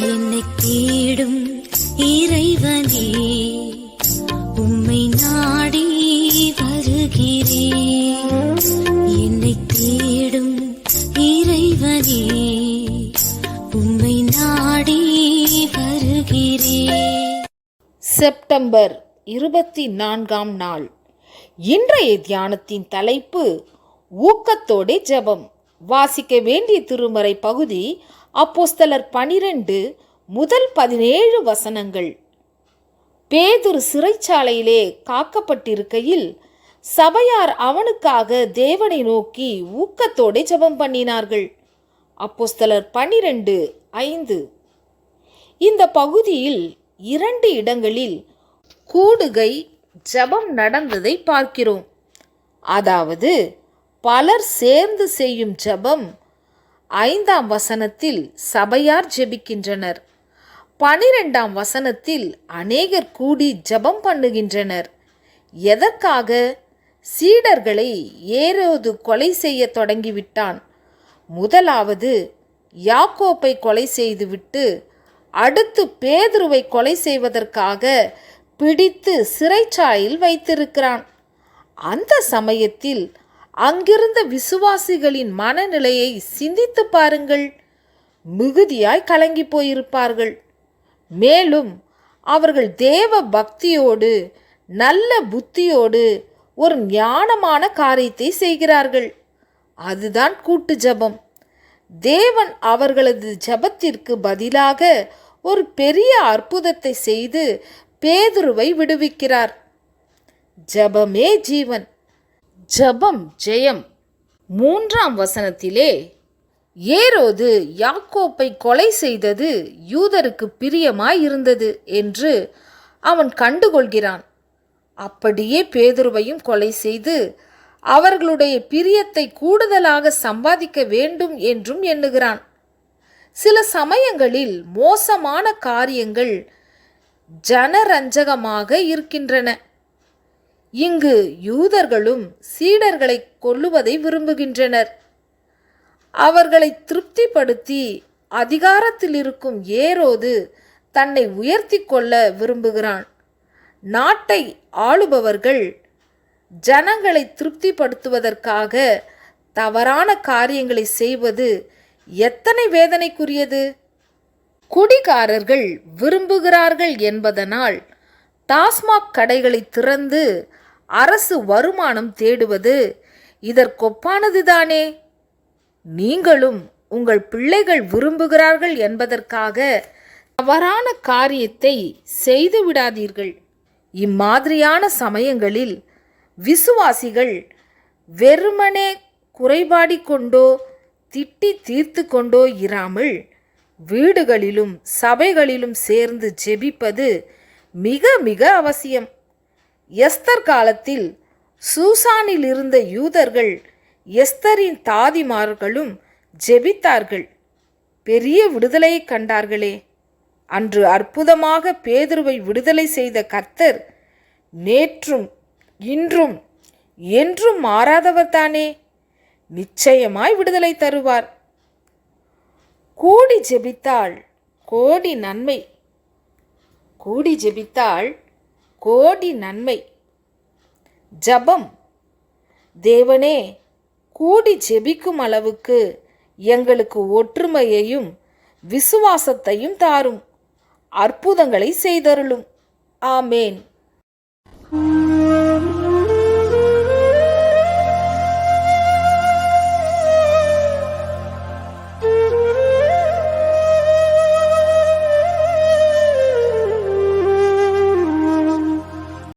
என்னை தேடும் இறைவனே உம்மை நாடி வருகிறேன் என்னை தேடும் இறைவனே உம்மை நாடி வருகிறேன் செப்டம்பர் இருபத்தி நான்காம் நாள். இன்றைய தியானத்தின் தலைப்பு ஊக்கத்தோடே ஜெபம். வாசிக்க வேண்டிய திருமறை பகுதி அப்போஸ்தலர் பனிரெண்டு முதல் பதினேழு வசனங்கள். பேதுரு சிறைச்சாலையிலே காக்கப்பட்டிருக்கையில் சபையார் அவனுக்காக தேவனை நோக்கி ஊக்கத்தோடே ஜெபம் பண்ணினார்கள். அப்போஸ்தலர் பனிரெண்டு ஐந்து. இந்த பகுதியில் இரண்டு இடங்களில் கூடுகை ஜெபம் நடந்ததை பார்க்கிறோம். அதாவது பலர் சேர்ந்து செய்யும் ஜெபம் ஐந்தாம் வசனத்தில் சபையார் ஜெபிக்கின்றனர். பனிரெண்டாம் வசனத்தில் அநேகர் கூடி ஜெபம் பண்ணுகின்றனர். எதற்காக? சீடர்களை ஏரோது கொலை செய்ய தொடங்கிவிட்டான். முதலாவது யாக்கோப்பை கொலை செய்துவிட்டு அடுத்து பேதுருவை கொலை செய்வதற்காக பிடித்து சிறைச்சாலையில் வைத்திருக்கிறான். அந்த சமயத்தில் அங்கிருந்த விசுவாசிகளின் மனநிலையை சிந்தித்து பாருங்கள். மிகுதியாய் கலங்கி போயிருப்பார்கள். மேலும் அவர்கள் தேவ பக்தியோடு நல்ல புத்தியோடு ஒரு ஞானமான காரியத்தை செய்கிறார்கள். அதுதான் கூட்டு ஜெபம். தேவன் அவர்களது ஜெபத்திற்கு பதிலாக ஒரு பெரிய அற்புதத்தை செய்து பேதுருவை விடுவிக்கிறார். ஜெபமே ஜீவன். ஜபம் ஜெயம். மூன்றாம் வசனத்திலே ஏரோது யாக்கோப்பை கொலை செய்தது யூதருக்கு பிரியமாய் இருந்தது என்று அவன் கண்டுகொள்கிறான். அப்படியே பேதுருவையும் கொலை செய்து அவர்களுடைய பிரியத்தை கூடுதலாக சம்பாதிக்க வேண்டும் என்றும் எண்ணுகிறான். சில சமயங்களில் மோசமான காரியங்கள் ஜனரஞ்சகமாக இருக்கின்றன. இங்கு யூதர்களும் சீடர்களை கொல்லுவதை விரும்புகின்றனர். அவர்களை திருப்திப்படுத்தி அதிகாரத்தில் இருக்கும் ஏரோது தன்னை உயர்த்தி கொள்ள விரும்புகிறான். நாட்டை ஆளுபவர்கள் ஜனங்களை திருப்திப்படுத்துவதற்காக தவறான காரியங்களை செய்வது எத்தனை வேதனைக்குரியது? குடிகாரர்கள் விரும்புகிறார்கள் என்பதனால் டாஸ்மாக் கடைகளை திறந்து அரசு வருமானம் தேடுவது இதற்கொப்பானதுதானே? நீங்களும் உங்கள் பிள்ளைகள் விரும்புகிறார்கள் என்பதற்காக தவறான காரியத்தை செய்து விடாதீர்கள். இம்மாதிரியான சமயங்களில் விசுவாசிகள் வெறுமனே குறைபாடி கொண்டோ திட்டி தீர்த்து கொண்டோ இராமல் வீடுகளிலும் சபைகளிலும் சேர்ந்து ஜெபிப்பது மிக மிக அவசியம். எஸ்தர் காலத்தில் சூசானில் இருந்த யூதர்கள் எஸ்தரின் தாதிமார்களும் ஜெபித்தார்கள். பெரிய விடுதலை கண்டார்களே. அன்று அற்புதமாக பேதுருவை விடுதலை செய்த கர்த்தர் நேற்றும் இன்றும் என்றும் மாறாதவர் தானே. நிச்சயமாய் விடுதலை தருவார். கூடி ஜெபித்தால் கோடி நன்மை கூடி ஜெபித்தால் கோடி நன்மை. ஜபம். தேவனே கூடி ஜெபிக்கும் அளவுக்கு எங்களுக்கு ஒற்றுமையையும் விசுவாசத்தையும் தாரும். அற்புதங்களை செய்தருளும். ஆமேன்.